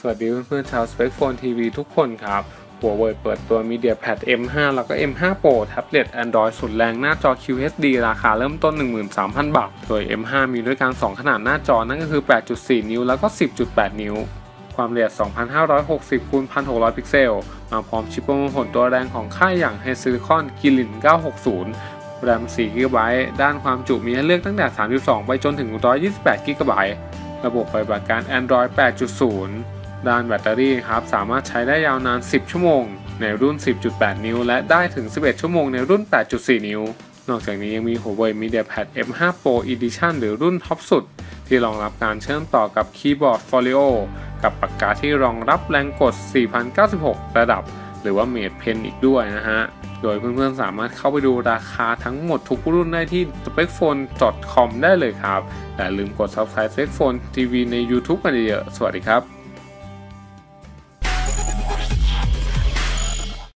สวัสดีเพื่อนๆชาว Spec Phone TV ทุกคนครับ Huawei เปิดตัว MediaPad M5 แล้วก็ M5 Pro แท็บเล็ต Android สุดแรงหน้าจอ QHD ราคาเริ่มต้น 13,000 บาท โดย M5 มีด้วยกัน 2 ขนาดหน้าจอนั่นก็คือ 8.4 นิ้วแล้วก็ 10.8 นิ้ว ความละเอียด 2560คูณ1600 พิกเซล มาพร้อมชิปปรโมทตัวแรงของค่ายอย่าง Hexagon Kirin 960แรม 4 GB ด้านความจุมีให้เลือกตั้งแต่ 32 ไปจนถึง 128 GB ระบบปฏิบัติการ Android 8.0 ด้านแบตเตอรี่ครับสามารถใช้ได้ยาวนาน 10 ชั่วโมง ในรุ่น 10.8 นิ้ว และได้ถึง 11 ชั่วโมงในรุ่น 8.4 นิ้ว นอกจากนี้ยังมี Huawei MediaPad M5 Pro Edition หรือรุ่นท็อปสุด ที่รองรับการเชื่อมต่อกับคีย์บอร์ด Folio กับปากกาที่รองรับแรงกด 4096 ระดับ หรือว่า Mate Pen อีกด้วยนะฮะ โดยเพื่อนๆสามารถเข้าไปดูราคาทั้งหมดทุกรุ่นได้ที่ specphone.com ได้เลยครับ แต่ลืมกด subscribe specphone TV ใน YouTube กันเยอะๆสวัสดีครับ